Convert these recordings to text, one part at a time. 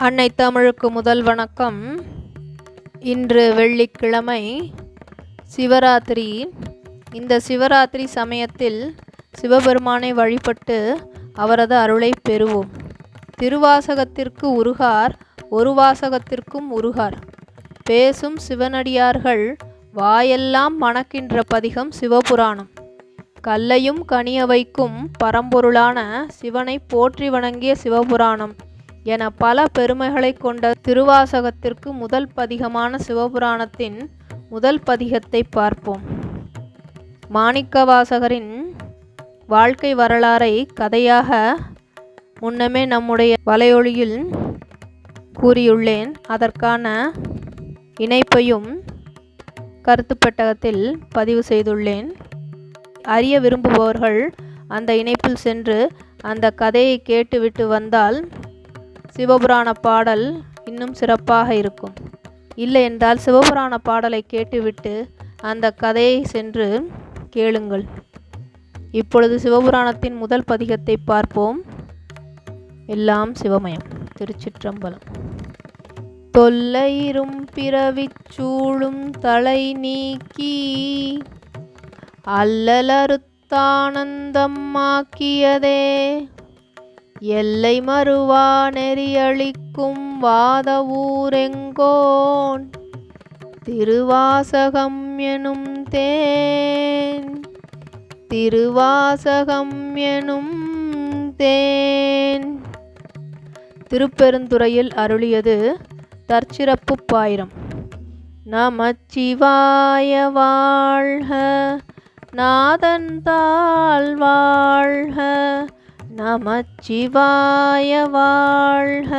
அன்னை தமிழுக்கு முதல் வணக்கம். இன்று வெள்ளிக்கிழமை சிவராத்திரி. இந்த சிவராத்திரி சமயத்தில் சிவபெருமானை வழிபட்டு அவரது அருளை பெறுவோம். திருவாசகத்திற்கு உருகார் ஒரு வாசகத்திற்கும் உருகார். பேசும் சிவனடியார்கள் வாயெல்லாம் மணக்கின்ற பதிகம் சிவபுராணம். கல்லையும் கனிய வைக்கும் பரம்பொருளான சிவனை போற்றி வணங்கிய சிவபுராணம். என பல பெருமைகளை கொண்ட திருவாசகத்திற்கு முதல் பதிகமான சிவபுராணத்தின் முதல் பதிகத்தை பார்ப்போம். மாணிக்கவாசகரின் வாழ்க்கை வரலாறை கதையாக முன்னமே நம்முடைய வலையொலியில் கூறியுள்ளேன். அதற்கான இணைப்பையும் கருத்து பெட்டகத்தில் பதிவு செய்துள்ளேன். அறிய விரும்புபவர்கள் அந்த இணைப்பில் சென்று அந்த கதையை கேட்டுவிட்டு வந்தால் சிவபுராண பாடல் இன்னும் சிறப்பாக இருக்கும். இல்லை என்றால் சிவபுராண பாடலை கேட்டுவிட்டு அந்த கதையை சென்று கேளுங்கள். இப்பொழுது சிவபுராணத்தின் முதல் பதிகத்தை பார்ப்போம். எல்லாம் சிவமயம் திருச்சிற்றம்பலம். தொல்லையிரும் பிறவிச் சூழும் தலை நீக்கி அல்லலறுத்தானந்தமாக்கியதே எல்லை மறுவா நெறியளிக்கும் வாத ஊரெங்கோன்? திருவாசகம் எனும் தேன். திருவாசகம் எனும் தேன். திருப்பெருந்துறையில் அருளியது தற்சிறப்பு பாயிரம். நமச்சிவாய வாழ்க நாதன் தாழ் வாழ்க நமச்சிவாய வாழ்க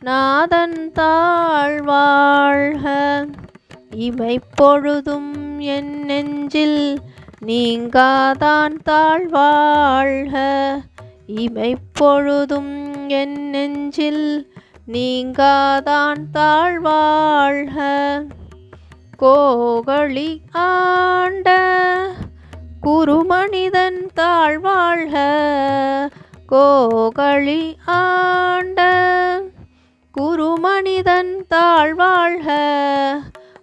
நாதன் தாள் வாழ்க. பொழுதும் என் நெஞ்சில் நீங்காதான் தாழ் வாழ்க. பொழுதும் என் நெஞ்சில் நீங்காதான் தாழ் வாழ்க. கோகழி ஆண்ட குருமனிதன் தாழ்வாழ்க கோகழி ஆண்ட. குருமனிதன் தாழ்வாழ்க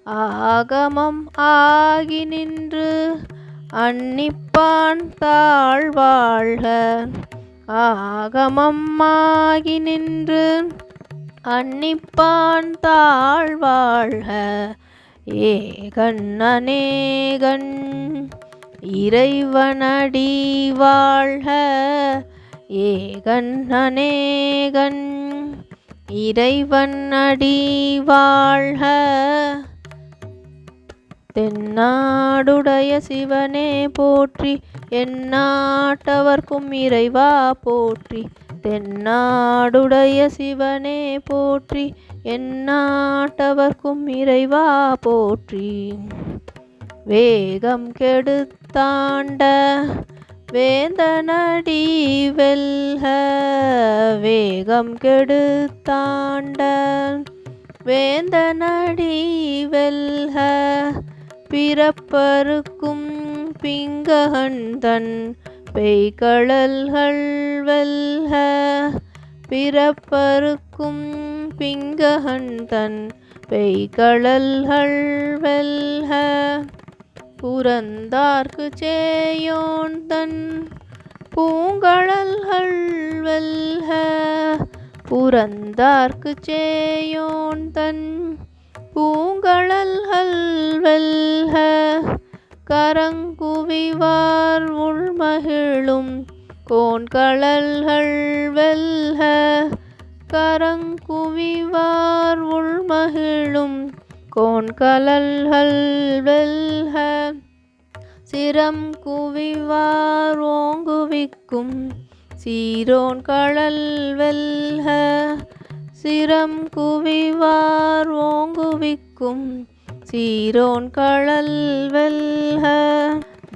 ஆகமம் ஆகி நின்று அன்னிப்பான் தாழ்வாழ்க ஆகமம் ஆகி நின்று அன்னிப்பான் தாழ்வாழ்க. ஏகன் அநேகன் இறைவனடி வாழ்க ஏகன் அநேகன். இறைவன் அடி வாழ்க தென்னாடுடைய சிவனே போற்றி எந்நாட்டவர்க்கும் இறைவா போற்றி. தென்னாடுடைய சிவனே போற்றி எந்நாட்டவர்க்கும் இறைவா போற்றி. வேகம் கெடுத்து தாண்ட வேந்தனடி வெல்க வேகம் கெடுத்தாண்ட வேந்தனடி வெல்க பிறப்பருக்கும் பிங்ககந்தன் பெய்கடல்கள் வெல்க பிறப்பருக்கும் பிங்ககந்தன் பெய்கடல்கள் வெல்க. புறந்தார்க்கு சேயோன் தன் பூங்கழல்கள் வெல்க. புறந்தார்க்கு சேயோன் தன் பூங்கழல்கள் வெல்க. கரங்குவிவார் உள்மகிழும் கோண்கழல்கள் வெல்க. கரங்குவிவார் உள்மகிழும் கோன்கழல்கள் வெல்க சிரம் குவிவார் ஓங்குவிக்கும். சீரோன் கழல் வெல்க சிரம் குவிவார் ஓங்குவிக்கும். சீரோன் கழல் வெல்க.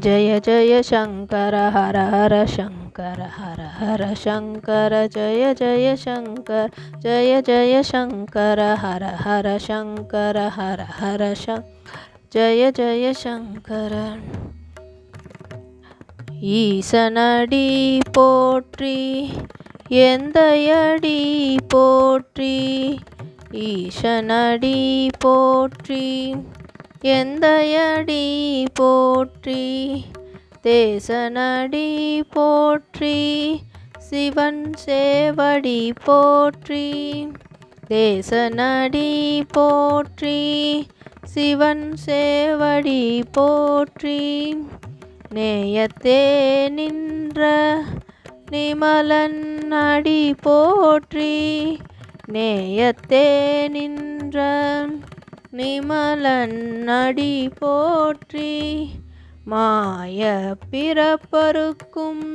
ஜய ஜய சங்கர ஹர ஹர சங்கர. ஹர ஹர சங்கர ஜய ஜய சங்கர் ஜய ஜய சங்கர ஹர ஹர சங்கர ஹர ஹர சங்கர ஜய ஜய சங்கரன் ஈசனடி போற்றி எந்தையடி போற்றி ஈசனடி போற்றி எந்தையடி போற்றி தேசனடி போற்றி சிவன் சேவடி போற்றி. தேசனடி போற்றி சிவன் சேவடி போற்றி. நேயத்தே நின்ற நிமலன் அடி போற்றி. நேயத்தே நின்ற நிமலன் அடி போற்றி. மாய பிறப்பருக்கும்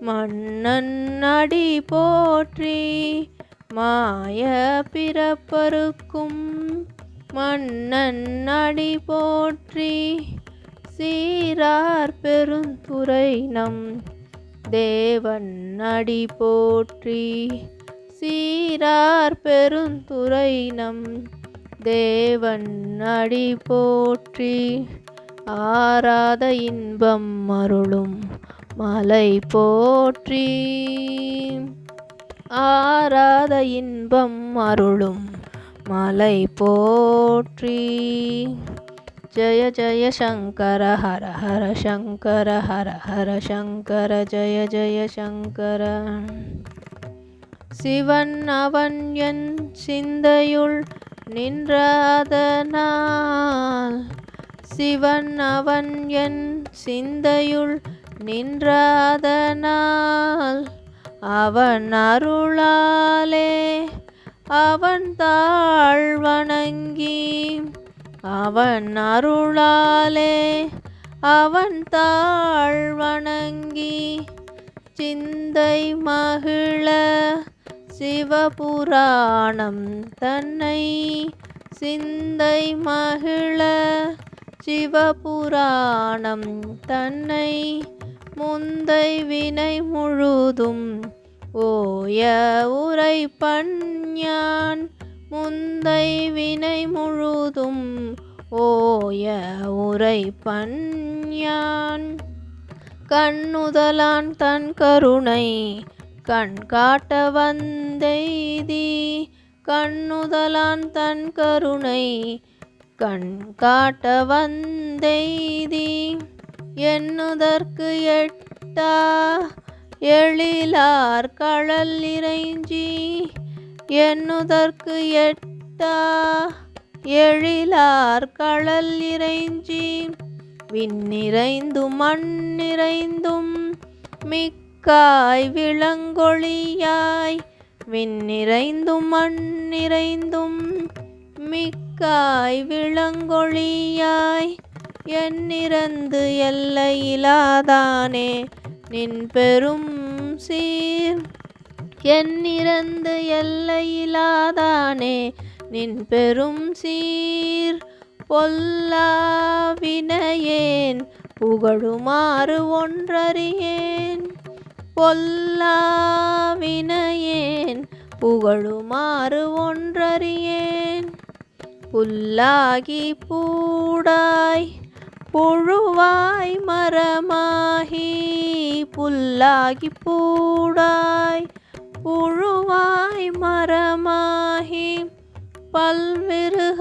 மன்னன் அடி போற்றி மாய பிறப்பருக்கும் மன்னன் அடி போற்றி சீரார் பெருந்துரை நம் தேவன் அடி போற்றி சீரார் பெருந்துரை நம் தேவன் அடி போற்றி ஆராத இன்பம் அருளும் மலை போற்றி. ஆராத இன்பம் அருளும் மலை போற்றி. ஜய ஜய சங்கர ஹர ஹர சங்கர ஹர ஹர சங்கர ஜய ஜய சங்கர. சிவன் அவன் என் சிந்தையுள் நின்றதனால் சிவன் அவன் என் சிந்தையுள் நின்றதனால் அவன் அருளாலே அவன் தாழ் வணங்கி அவன் அருளாலே அவன் தாழ் வணங்கி சிந்தை மகிழ சிவபுராணம் தன்னை சிந்தை மகிழ சிவபுராணம் தன்னை முந்தை வினை முழுதும் ஓய உரை பஞ்ஞான் முந்தை வினை முழுதும் ஓய உரை பஞ்ஞான் கண்ணுதலான் தன் கருணை கண் காட்ட வந்தெய்தி. கண்ணுதலான் தன் கருணை கண் காட்ட வந்தெய்தி என்னுதற்கு எட்டா? எழிலார் கடல் இறைஞ்சி என்னுதற்கு எட்டா? எழிலார் கடல் இறைஞ்சி விண்ணிறைந்தும் மண்ணிறைந்தும் மிக்காய் விளங்கொழியாய் விண்ணிறைந்தும் மண்ணிறைந்தும் மிக்காய் விளங்கொழியாய் என்னிறந்து எல்லையிலாதானே நின் பெரும் சீர். என்னிறந்து எல்லையிலாதானே நின் பெரும் சீர். பொல்லாவினையேன் புகழுமாறு ஒன்றறியேன். பொல்லாவினையேன் புகழுமாறு ஒன்றறியேன். புல்லாகி பூடாய் புழுவாய் மரமாகி புல்லாகி பூடாய் புழுவாய் மரமாகி பல்விருகமாகி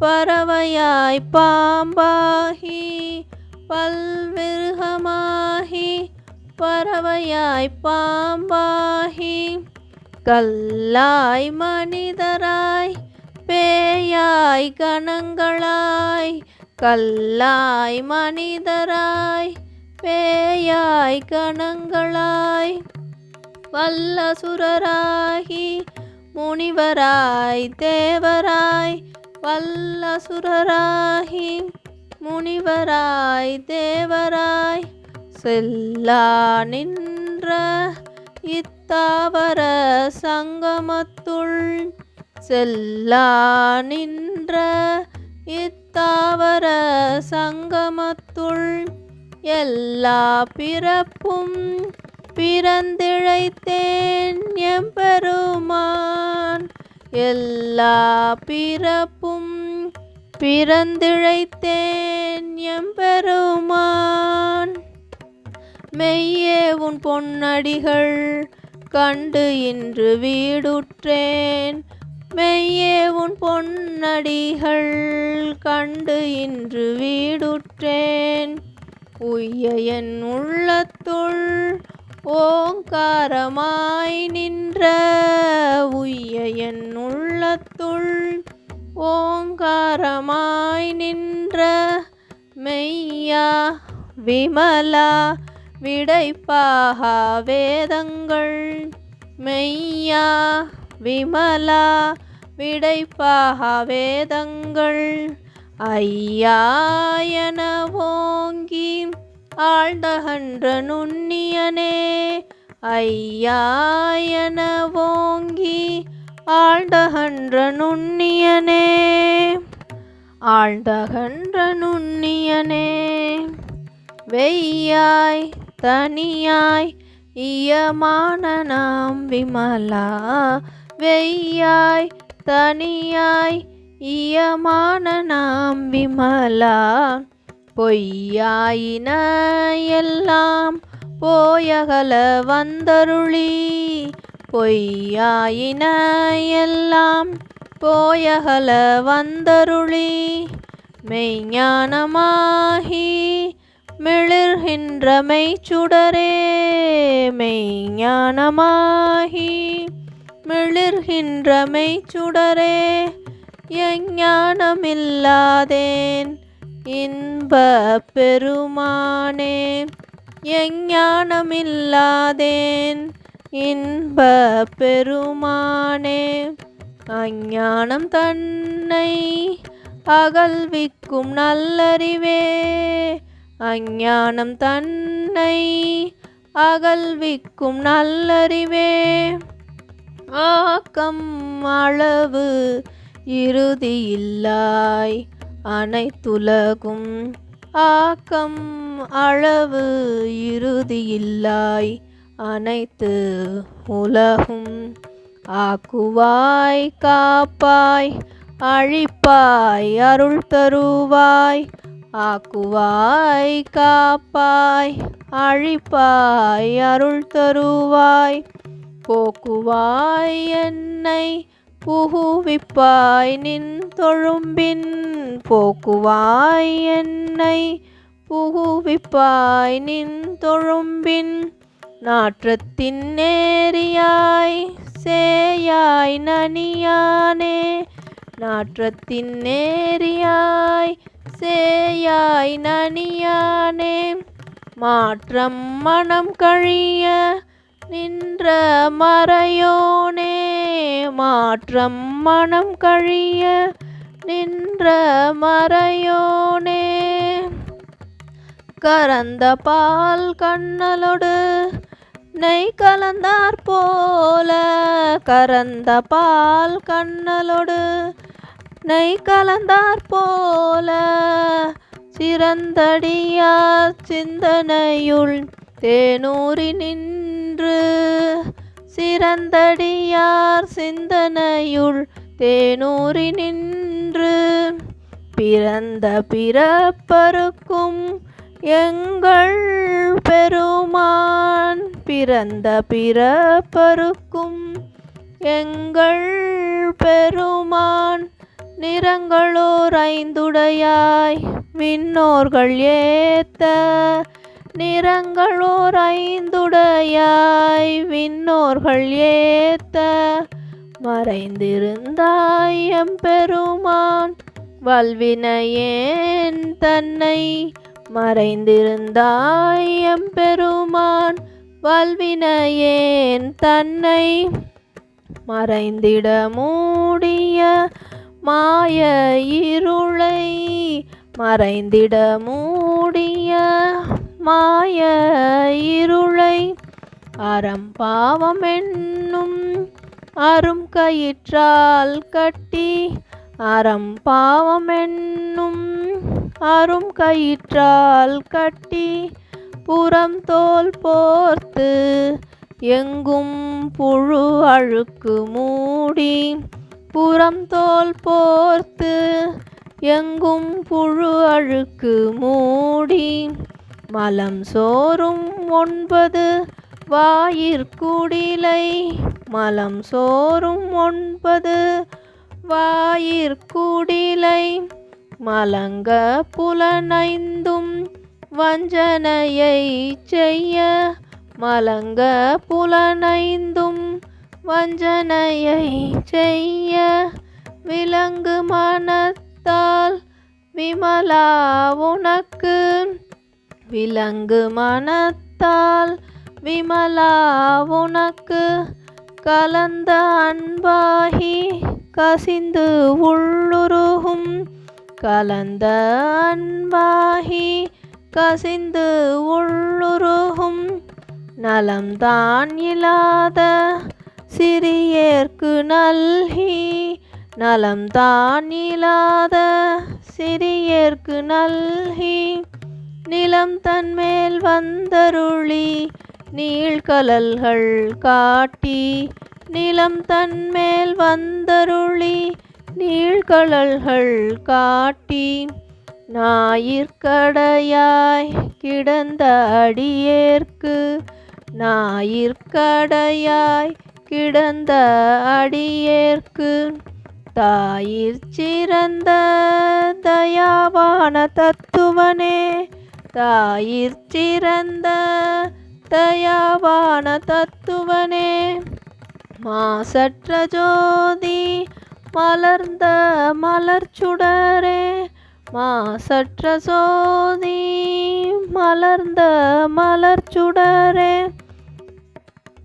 பறவையாய் பாம்பாகி பல்விருகமாகி பறவையாய் பாம்பாகி கல்லாய் மனிதராய் பேயாய் கணங்களாய் கல்லாய் மனிதராய் பேயாய் கணங்களாய் வல்லசுரராகி முனிவராய் தேவராய் வல்லசுரராகி முனிவராய் தேவராய் செல்லா நின்ற இத்தாவர சங்கமத்துள் செல்லா நின்ற இத்தாவர சங்கமத்துள் எல்லா பிறப்பும் பிறந்திழைத்தேன் எம்பெருமான். எல்லா பிறப்பும் பிறந்திழைத்தேன் எம்பெருமான். மெய்யே உன் பொன்னடிகள் கண்டு இன்று வீடுற்றேன். மெய்யே உன் பொன்னடிகள் கண்டு இன்று வீடுற்றேன். உய்ய என் உள்ளத்துள் ஓங்காரமாய் நின்ற உய்ய என் உள்ளத்துள் ஓங்காரமாய் நின்ற மெய்யா விமலா விடைப்பாகா வேதங்கள். மெய்யா விமலா விடைப்பாக வேதங்கள் ஐயா என ஓங்கி ஆழ்ந்தகன்ற நுண்ணியனே ஐயா என ஓங்கி ஆழ்ந்தகன்ற நுண்ணியனே ஆழ்ந்தகன்ற நுண்ணியனே வெய்யாய் தனியாய் இயமான நாம் விமலா வெய்யாய் தனியாய் இயமான நாம் விமலா பொய்யாயின எல்லாம் போயகல வந்தருளி. பொய்யாயின எல்லாம் போயகல வந்தருளி. மெய்ஞானமாகி மிளிர்கின்ற மெய்ச்சுடரே. மெய்ஞானமாகி மிளிர்கின்ற மெய்ச்சுடரே எஞ்ஞானமில்லாதேன் இன்ப பெருமானே எஞ்ஞானமில்லாதேன் இன்ப பெருமானே அஞ்ஞானம் தன்னை அகல்விக்கும் நல்லறிவே அஞ்ஞானம் தன்னை அகல்விக்கும் நல்லறிவே. ஆக்கம் அளவு இறுதியில்லாய் அனைத்துலகும். ஆக்கம் அளவு இறுதியில்லாய் அனைத்து உலகும். ஆக்குவாய் காப்பாய் அழிப்பாய் அருள் தருவாய். ஆக்குவாய் காப்பாய் அழிப்பாய் அருள் தருவாய். போக்குவாய் என்னை புகுவிப்பாய் நின் தொழும்பின். போக்குவாய் என்னை புகுவிப்பாய் நின் தொழும்பின். நாற்றத்தின் நேரியாய் சேயாய் நனியானே. நாற்றத்தின் நேரியாய் சேயாய் நனியானே. மாற்றம் மனம் கழிய நின்ற மறையோனே மாற்றம் மனம் கழிய நின்ற மறையோனே. கரந்த பால் கண்ணலொடு நெய் கலந்தாற் போல கரந்த பால் கண்ணலொடு நெய் கலந்தாற் போல சிறந்தடியார் சிந்தனையுள் தேனூரி நின் என்று சிறந்தடியார் சிந்தனையுள் தேனூரி நின்று பிறந்த பிறப்பருக்கும் எங்கள் பெருமான் பிறந்த பிறப்பருக்கும் எங்கள் பெருமான் நிறங்களோர் ஐந்துடையாய் விண்ணோர்கள் ஏத்த நிறங்களோர் ஐந்துடையாய் விண்ணோர்கள் ஏத்த. மறைந்திருந்தாய் எம்பெருமான் வல்வினையேன் தன்னை. மறைந்திருந்தாய் எம்பெருமான் வல்வினையேன் தன்னை. மறைந்திட மூடிய மாய இருளை. மறைந்திட மூடிய மாய இருளை அறம் பாவம் என்னும் அரும் கயிற்றால் கட்டி அறம் பாவம் என்னும் அரும் கயிற்றால் கட்டி புறம் தோல் போர்த்து எங்கும் புழு அழுக்கு மூடி புறம் தோல் போர்த்து எங்கும் புழு அழுக்கு மூடி மலம் சோறும் ஒன்பது வாயிற்குடிலை. மலம் சோறும் ஒன்பது வாயிற்குடிலை. மலங்க புலனைந்தும் வஞ்சனையை செய்ய. மலங்க புலனைந்தும் வஞ்சனையை செய்ய. விலங்கு மனத்தால் விமலா உனக்கு விலங்கு மனத்தால் விமலா உனக்கு கலந்த அன்பாகி கசிந்து உள்ளுருகும். கலந்த அன்பாகி கசிந்து உள்ளுருகும். நலம்தான் இல்லாத சிறியேற்கு நல்கி. நலம்தான் இல்லாத சிறியேற்கு நல்கி. நிலம் தன்மேல் வந்தருளி நீழ்கலல்கள் காட்டி நிலம் தன்மேல் வந்தருளி நீழ்கலல்கள் காட்டி ஞாயிற்கடையாய் கிடந்த அடியேற்கு ஞாயிற்கடையாய் கிடந்த அடியேற்கு தாயிற் சிறந்த தயாவான தத்துவனே தாயிற் சிறந்த தயாவான தத்துவனே மாசற்ற ஜோதி மலர்ந்த மலர்ச்சுடரே மாசற்ற சோதி மலர்ந்த மலர்ச்சுடரே.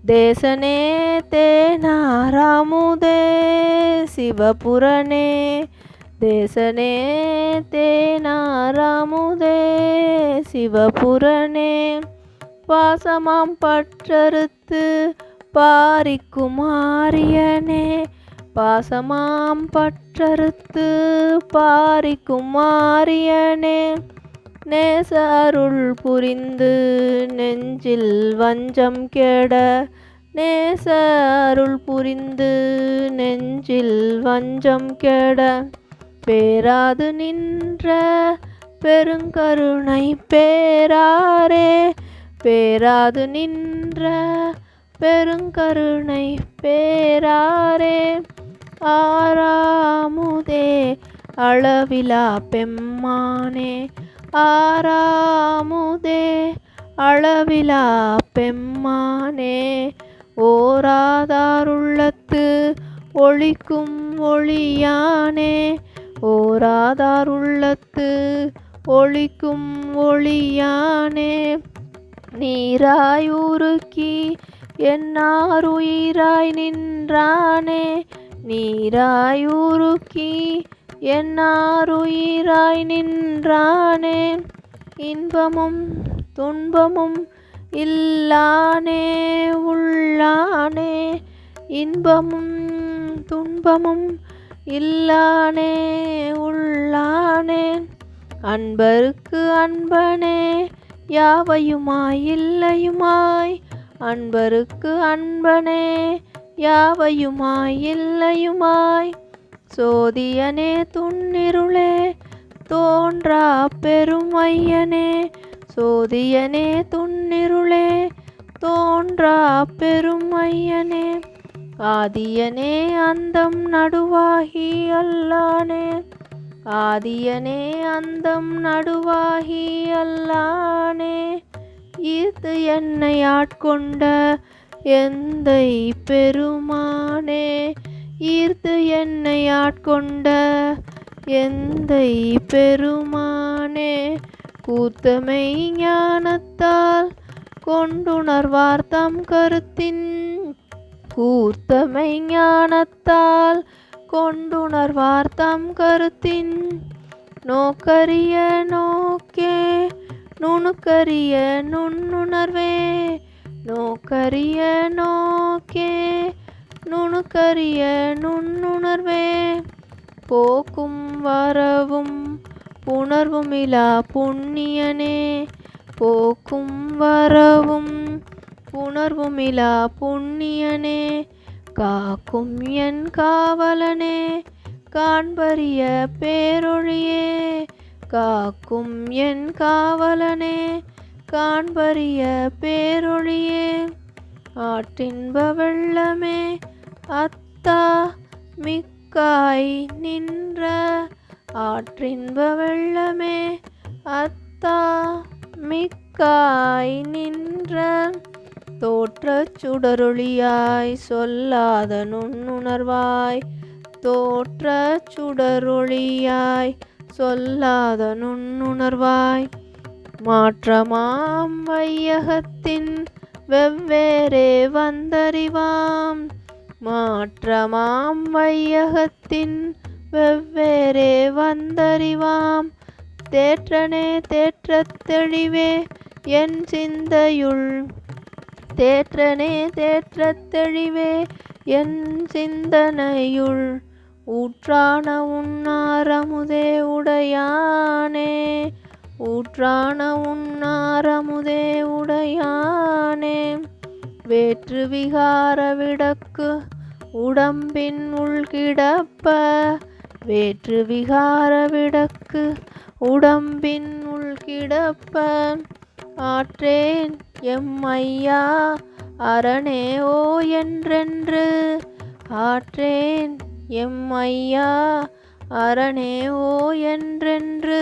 தேசனே தேனாராமுதே சிவபுரனே தேசனே தேனாராமுதே சிவபுரனே பாசமாம் பற்றறுத்து பாரிக்குமாரியனே பாசமாம் பற்றறுத்து பாரிக்குமாரியனே நேச அருள் புரிந்து நெஞ்சில் வஞ்சம் கெட நேச அருள் புரிந்து நெஞ்சில் வஞ்சம் கெட. பேராது நின்ற பெருங்கருணை பேராரே. பேராது நின்ற பெருங்கருணை பேராரே. ஆறாமுதே அளவிலா பெம்மானே. ஆறாமுதே அளவிலா பெம்மானே. ஓராதாருள்ளத்து ஒளிக்கும் ஒளியானே. ஓராதாருள்ளத்து ஒளிக்கும் ஒளியானே. நீராயுருக்கி என்னாருயிராய் நின்றானே. நீராயுருக்கி என்னாருயிராய் நின்றானே. இன்பமும் துன்பமும் இல்லானே உள்ளானே. இன்பமும் துன்பமும் இல்லானே உள்ளானேன் அன்பருக்கு அன்பனே யாவையுமாய் இல்லையுமாய் அன்பருக்கு அன்பனே யாவையுமாய் இல்லையுமாய் சோதியனே துன்னிருளே தோன்றா பெருமையனே சோதியனே துன்னிருளே தோன்றா பெருமையனே. ஆதியனே அந்தம் நடுவாகி அல்லானே. ஆதியனே அந்தம் நடுவாகி அல்லானே. இது என்னை ஆட்கொண்ட எந்தை பெருமானே. ஈர்த்து என்னை ஆட்கொண்ட எந்தை பெருமானே. கூத்தமை ஞானத்தால் கொண்டுணர்வார்த்தம் கருத்தின் கூர்த்தமை ஞானத்தால் கொண்டுணர்வார்த்தம் கருத்தின் நோக்கரிய நோக்கே நுணுக்கரிய நுண்ணுணர்வே நோக்கரிய நோக்கே நுணுக்கரிய நுண்ணுணர்வே. போக்கும் வரவும் உணர்வுமிலா புண்ணியனே போக்கும் வரவும் புணர்வுமிலா புண்ணியனே காக்கும் என் காவலனே காண்பறிய பேரொழியே காக்கும் என் காவலனே காண்பறிய பேரொழியே. ஆற்றின்ப வெள்ளமே அத்தா மிக்காய் நின்ற ஆற்றின்ப வெள்ளமே அத்தா மிக்காய் நின்ற தோற்றச் சுடரொளியாய் சொல்லாத நுண்ணுணர்வாய் தோற்றச் சுடரொளியாய் சொல்லாத நுண்ணுணர்வாய் மாற்றமாம் வையகத்தின் வெவ்வேறே வந்தறிவாம். மாற்றமாம் வையகத்தின் வெவ்வேறே வந்தறிவாம். தேற்றனே தேற்றத் தெளிவே என் சிந்தையுள் தேற்றனே தேற்றத் தெளிவே என் சிந்தனையுள் ஊற்றான உன்னாரமுதே உடையானே. ஊற்றான உன்னாரமுதே உடையானே. வேற்று விகார விடக்கு உடம்பின் உள்கிடப்ப வேற்று விகார விடக்கு உடம்பின் உள்கிடப்ப ஆற்றேன் எம்மையா அரணே ஓ என்றென்று. ஆற்றேன் எம்மையா அரணே ஓ என்றென்று.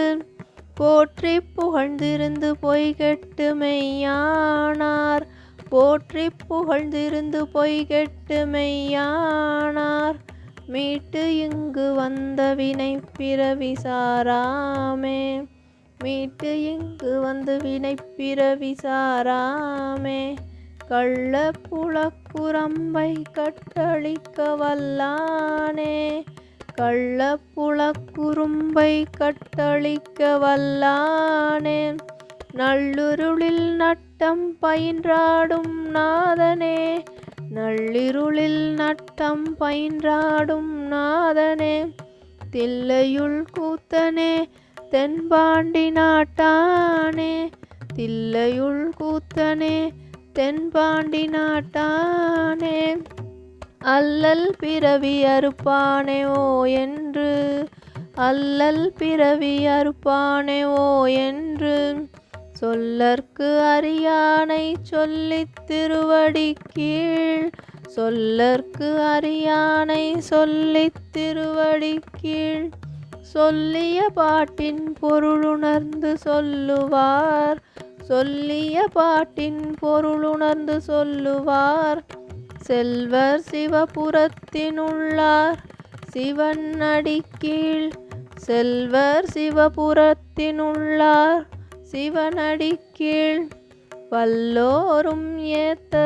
போற்றி புகழ்ந்திருந்து பொய்கெட்டு மெய்யானார் போற்றி புகழ்ந்திருந்து பொய்கெட்டு மெய்யானார் மீட்டு இங்கு வந்த வினை பிறவி சாராமே. மீட்டு இங்கு வந்து வினை பிறவி சாராமே. கள்ள புலக்குரம்பை கட்டளிக்க வல்லானே கள்ள புலக்குறும்பை கட்டளிக்க வல்லானே நல்லுருளில் நட்டம் பயின்றாடும் நாதனே. நள்ளிருளில் நட்டம் பயின்றாடும் நாதனே. தில்லையுள் கூத்தனே தென்பாண்டி நாட்டானே தில்லையுள் கூத்தனே தென்பாண்டி நாட்டானே. அல்லல் பிறவி அறுப்பானே ஓ என்று அல்லல் பிறவி அறுப்பானே ஓ என்று சொல்லற்கு அறியானை சொல்லித் திருவடி கீழ் சொல்லற்கு அறியானை சொல்லித் திருவடி கீழ். சொல்லிய பாட்டின் பொருளுணர்ந்து சொல்லுவார். சொல்லிய பாட்டின் பொருளுணர்ந்து சொல்லுவார். செல்வர் சிவபுரத்தினுள்ளார். சிவன் அடிக்கீழ் செல்வர் சிவபுரத்தினுள்ளார். சிவனடி கீழ் பல்லோரும் ஏத்த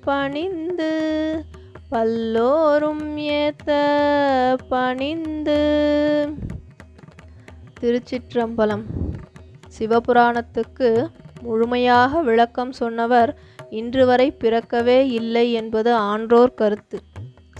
பணிந்து வல்லோரும் ஏத்த பணிந்து. திருச்சிற்றம்பலம். சிவபுராணத்துக்கு முழுமையாக விளக்கம் சொன்னவர் இன்று வரை பிறக்கவே இல்லை என்பது ஆன்றோர் கருத்து.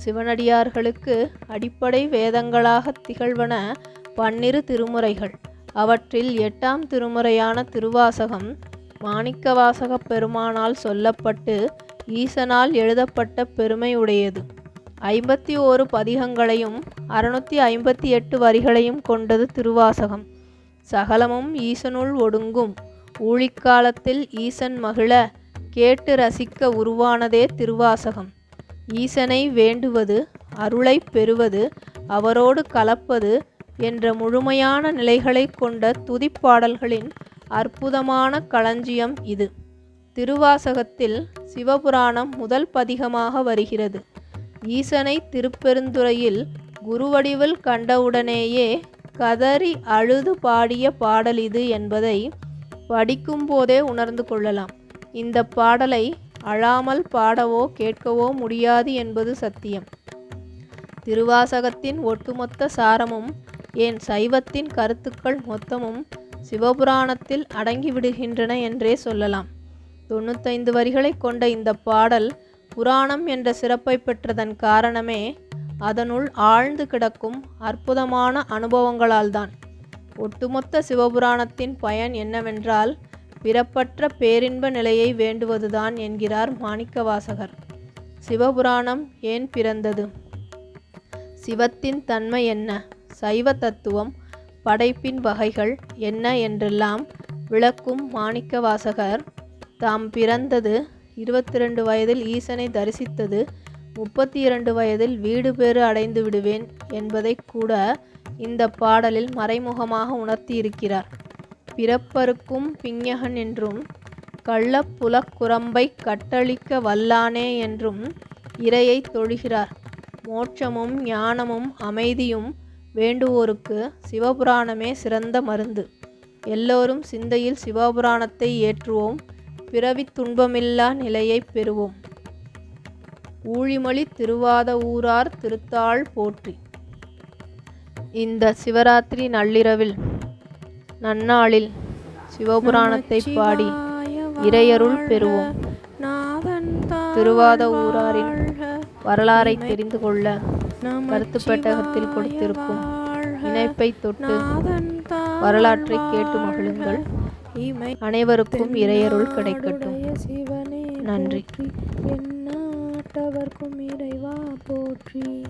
சிவனடியார்களுக்கு அடிப்படை வேதங்களாக திகழ்வன பன்னிரு திருமுறைகள். அவற்றில் எட்டாம் திருமுறையான திருவாசகம் மாணிக்கவாசகப் பெருமானால் சொல்லப்பட்டு ஈசனால் எழுதப்பட்ட பெருமையுடையது. ஐம்பத்தி ஓரு பதிகங்களையும் அறுநூற்றி ஐம்பத்தி எட்டு வரிகளையும் கொண்டது திருவாசகம். சகலமும் ஈசனுள் ஒடுங்கும். ஊழிக்காலத்தில் ஈசன் மகிழ கேட்டு ரசிக்க உருவானதே திருவாசகம். ஈசனை வேண்டுவது அருளை பெறுவது அவரோடு கலப்பது என்ற முழுமையான நிலைகளை கொண்ட துதிப்பாடல்களின் அற்புதமான களஞ்சியம் இது. திருவாசகத்தில் சிவபுராணம் முதல் பதிகமாக வருகிறது. ஈசனை திருப்பெருந்துறையில் குருவடிவில் கண்டவுடனேயே கதறி அழுது பாடிய பாடல் இது என்பதை படிக்கும்போதே உணர்ந்து கொள்ளலாம். இந்த பாடலை அழாமல் பாடவோ கேட்கவோ முடியாது என்பது சத்தியம். திருவாசகத்தின் ஒட்டுமொத்த சாரமும் ஏன் சைவத்தின் கருத்துக்கள் மொத்தமும் சிவபுராணத்தில் அடங்கிவிடுகின்றன என்றே சொல்லலாம். தொண்ணூத்தைந்து வரிகளை கொண்ட இந்த பாடல் புராணம் என்ற சிறப்பை பெற்றதன் காரணமே அதனுள் ஆழ்ந்து கிடக்கும் அற்புதமான அனுபவங்களால்தான். ஒட்டுமொத்த சிவபுராணத்தின் பயன் என்னவென்றால் பிறப்பற்ற பேரின்ப நிலையை வேண்டுவதுதான் என்கிறார் மாணிக்கவாசகர். சிவபுராணம் ஏன் பிறந்தது? சிவத்தின் தன்மை என்ன? சைவ தத்துவம் படைப்பின் வகைகள் என்ன என்றெல்லாம் விளக்கும் மாணிக்கவாசகர் தாம் பிறந்தது இருபத்தி ரெண்டு வயதில் ஈசனை தரிசித்தது முப்பத்தி இரண்டு வயதில் வீடு பேறு அடைந்து விடுவேன் என்பதை கூட இந்த பாடலில் மறைமுகமாக உணர்த்தியிருக்கிறார். பிறப்பருக்கும் பிஞகன் என்றும் கள்ளப்புலக்குரம்பை கட்டளிக்க வல்லானே என்றும் இறையை தொழுகிறார். மோட்சமும் ஞானமும் அமைதியும் வேண்டுவோருக்கு சிவபுராணமே சிறந்த மருந்து. எல்லோரும் சிந்தையில் சிவபுராணத்தை ஏற்றுவோம். பிறவித் துன்பமில்லா நிலையைப் பெறுவோம். ஊழிமொழி திருவாத ஊரார் திருத்தாள் போற்றி. இந்த சிவராத்திரி நள்ளிரவில் நன்னாளில் சிவபுராணத்தை பாடி இறையருள் பெறுவோம். திருவாத ஊராரின் வரலாறை தெரிந்து கொள்ள கருத்து பெட்டகத்தில் கொடுத்திருக்கும் இணைப்பை தொட்டு வரலாற்றை கேட்டு மகிழுங்கள். அனைவருக்கும் இறையருள் கிடைக்கட்டும். சிவனே நன்றி. போற்றி எந்நாட்டவர்க்கும் இறைவா போற்றி.